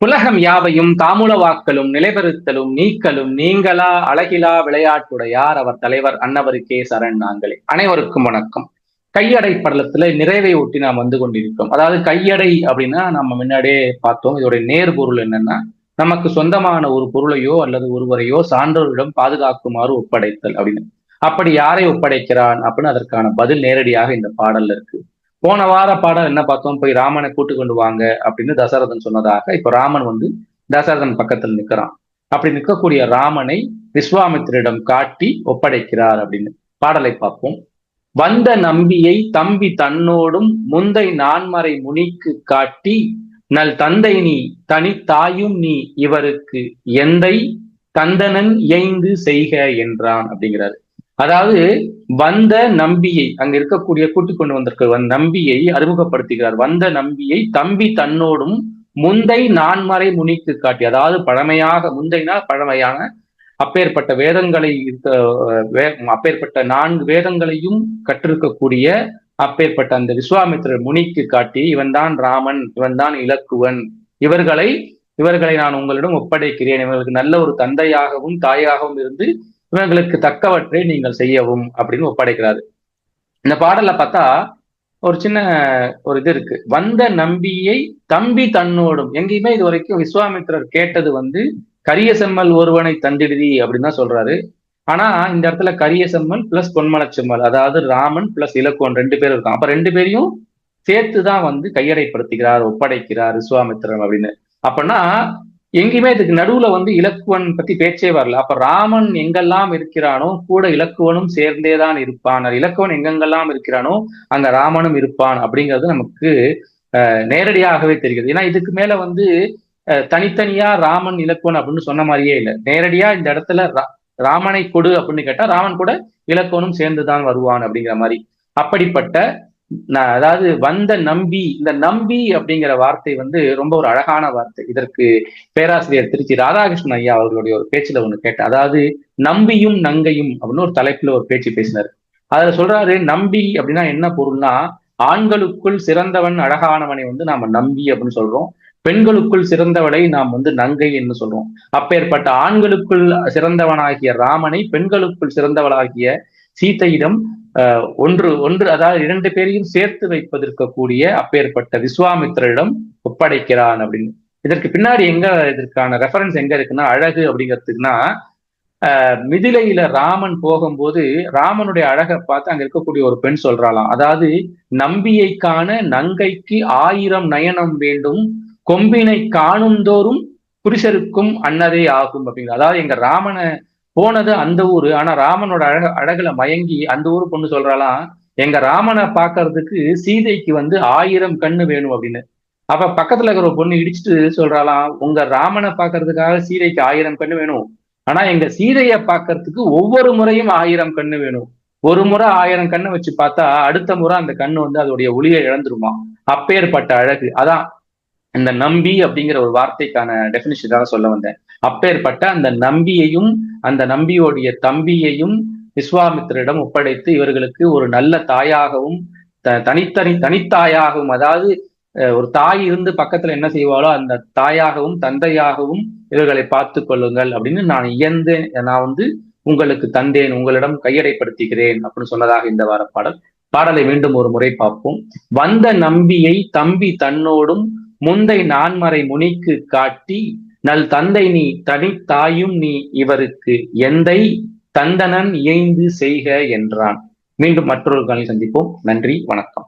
உலகம் யாவையும் தாமுல வாக்களும் நிலைபெறுத்தலும் நீக்கலும் நீங்களா அழகிலா விளையாட்டுடையார் அவர் தலைவர் அன்னவருக்கே சரண் நாங்களே. அனைவருக்கும் வணக்கம். கையடை படலத்துல நிறைவை ஒட்டி நாம் வந்து கொண்டிருக்கோம் அதாவது கையடை அப்படின்னா நம்ம முன்னாடியே பார்த்தோம். இதோடைய நேர் பொருள் என்னன்னா நமக்கு சொந்தமான ஒரு பொருளையோ அல்லது ஒருவரையோ சான்றோரிடம் பாதுகாக்குமாறு ஒப்படைத்தல் அப்படின்னு. அப்படி யாரை ஒப்படைக்கிறான் அப்படின்னு அதற்கான பதில் நேரடியாக இந்த பாடல்ல இருக்கு. போன வார பாடல் என்ன பார்த்தோம்? போய் ராமனை கூட்டு கொண்டு வாங்க அப்படின்னு தசரதன் சொன்னதாக இப்ப ராமன் வந்து தசரதன் பக்கத்தில் நிற்கிறான் அப்படி நிற்கக்கூடிய ராமனை விஸ்வாமித்திரிடம் காட்டி ஒப்படைக்கிறார் அப்படின்னு பாடலை பார்ப்போம். வந்த நம்பியை தம்பி தன்னோடும் முந்தை நான்மறை முனிக்கு காட்டி நல் தந்தை நீ தனித்தாயும் நீ இவருக்கு எந்தை தந்தனன் இயைந்து செய்க என்றான் அப்படிங்கிறாரு. அதாவது வந்த நம்பியை அங்க இருக்கக்கூடிய கூட்டிக் கொண்டு வந்திருக்க நம்பியை அறிமுகப்படுத்துகிறார். வந்த நம்பியை தம்பி தன்னோடும் முந்தை நான்மறை முனிக்கு காட்டி அதாவது பழமையாக முந்தைனா பழமையான அப்பேற்பட்ட வேதங்களை அப்பேற்பட்ட நான்கு வேதங்களையும் கற்றிருக்கக்கூடிய அப்பேற்பட்ட அந்த விஸ்வாமித்திரர் முனிக்கு காட்டி இவன் தான் ராமன் இவன் தான் இலக்குவன் இவர்களை இவர்களை நான் உங்களிடம் ஒப்படைக்கிறேன். இவர்களுக்கு நல்ல ஒரு தந்தையாகவும் தாயாகவும் இருந்து இவங்களுக்கு தக்கவற்றை நீங்கள் செய்யவும் அப்படின்னு ஒப்படைக்கிறாரு. இந்த பாடல்ல பார்த்தா ஒரு சின்ன ஒரு இது இருக்கு. வந்த நம்பியை தம்பி தன்னோடும். எங்கேயுமே இது வரைக்கும் விஸ்வாமித்திரர் கேட்டது வந்து கரிய செம்மல் ஒருவனை தந்திடுதி அப்படின்னு தான் சொல்றாரு. ஆனா இந்த இடத்துல கரிய செம்மல் பிளஸ் பொன்மலச்செம்மல் அதாவது ராமன் பிளஸ் இலக்குவன் ரெண்டு பேரும் இருக்கான் அப்ப ரெண்டு பேரையும் சேர்த்துதான் வந்து கையடைப்படுத்துகிறார் ஒப்படைக்கிறார் விஸ்வாமித்திரன் அப்படின்னு. அப்படின்னா எங்கேயுமே இதுக்கு நடுவுல வந்து இலக்குவன் பத்தி பேச்சே வரல. அப்ப ராமன் எங்கெல்லாம் இருக்கிறானோ கூட இலக்குவனும் சேர்ந்தேதான் இருப்பான். இலக்குவன் எங்கெங்கெல்லாம் இருக்கிறானோ அங்க ராமனும் இருப்பான் அப்படிங்கிறது நமக்கு நேரடியாகவே தெரிகிறது. ஏன்னா இதுக்கு மேல வந்து தனித்தனியா ராமன் இலக்குவன் அப்படின்னு சொன்ன மாதிரியே இல்லை. நேரடியா இந்த இடத்துல ராமனை கொடு அப்படின்னு கேட்டா ராமன் கூட இலக்குவனும் சேர்ந்துதான் வருவான் அப்படிங்கிற மாதிரி. அப்படிப்பட்ட அதாவது வந்த நம்பி இந்த நம்பி அப்படிங்கிற வார்த்தை வந்து ரொம்ப ஒரு அழகான வார்த்தை. இதற்கு பேராசிரியர் திருச்சி ராதாகிருஷ்ணன் ஐயா அவர்களுடைய ஒரு பேச்சுல ஒண்ணு கேட்டேன். அதாவது நம்பியும் நங்கையும் அப்படின்னு ஒரு தலைப்புல ஒரு பேச்சு பேசினார். அதுல சொல்றாரு நம்பி அப்படின்னா என்ன பொருள்னா ஆண்களுக்குள் சிறந்தவன் அழகானவனை வந்து நாம நம்பி அப்படின்னு சொல்றோம். பெண்களுக்குள் சிறந்தவளை நாம் வந்து நங்கை என்று சொல்றோம். அப்பேற்பட்ட ஆண்களுக்குள் சிறந்தவனாகிய ராமனை பெண்களுக்குள் சிறந்தவளாகிய சீத்தையிடம் ஒன்று ஒன்று அதாவது இரண்டு பேரையும் சேர்த்து வைப்பதற்கக்கூடிய அப்பேற்பட்ட விஸ்வாமித்திரிடம் ஒப்படைக்கிறான் அப்படின்னு. இதற்கு பின்னாடி எங்க இதற்கான ரெஃபரன்ஸ் எங்க இருக்குன்னா அழகு அப்படிங்கிறதுக்குன்னா மிதிலையில ராமன் போகும்போது ராமனுடைய அழகை பார்த்து அங்க இருக்கக்கூடிய ஒரு பெண் சொல்றாளாம். அதாவது நம்பியை காண நங்கைக்கு ஆயிரம் நயனம் வேண்டும் கொம்பினை காணும் தோறும் புருஷருக்கும் அன்னதே ஆகும் அப்படிங்கிற அதாவது எங்க ராமனை போனது அந்த ஊரு. ஆனா ராமனோட அழக அழகுல மயங்கி அந்த ஊர் பொண்ணு சொல்றாலாம் எங்க ராமனை பாக்குறதுக்கு சீதைக்கு வந்து ஆயிரம் கண்ணு வேணும் அப்படின்னு. அப்ப பக்கத்துல இருக்கிற பொண்ணு இடிச்சுட்டு சொல்றாளாம் உங்க ராமனை பாக்குறதுக்காக சீதைக்கு ஆயிரம் கண்ணு வேணும். ஆனா எங்க சீதைய பாக்குறதுக்கு ஒவ்வொரு முறையும் ஆயிரம் கண்ணு வேணும். ஒரு முறை ஆயிரம் கண்ணு வச்சு பார்த்தா அடுத்த முறை அந்த கண்ணு வந்து அதோடைய ஒளியை இழந்துருமா? அப்பேற்பட்ட அழகு. அதான் இந்த நம்பி அப்படிங்கிற ஒரு வார்த்தைக்கான டெபினிஷன் சொல்ல வந்தேன். அப்பேற்பட்ட அந்த நம்பியையும் அந்த நம்பியோடைய தம்பியையும் விஸ்வாமித்திரிடம் ஒப்படைத்து இவர்களுக்கு ஒரு நல்ல தாயாகவும் தனித்தனி தனித்தாயாகவும் அதாவது ஒரு தாய் இருந்து பக்கத்துல என்ன செய்வாளோ அந்த தாயாகவும் தந்தையாகவும் இவர்களை பார்த்து கொள்ளுங்கள் அப்படின்னு நான் இயந்து நான் வந்து உங்களுக்கு தந்தேன் உங்களிடம் கையடைப்படுத்துகிறேன் அப்படின்னு சொன்னதாக இந்த வார பாடல். பாடலை மீண்டும் ஒரு முறை பார்ப்போம். வந்த நம்பியை தம்பி தன்னோடும் முந்தை நான்மறை முனிக்கு காட்டி நல் தந்தை நீ தனித்தாயும் நீ இவருக்கு எந்தை தந்தனன் இயைந்து செய்க என்றான். மீண்டும் மற்றொரு காலில் சந்திப்போம். நன்றி வணக்கம்.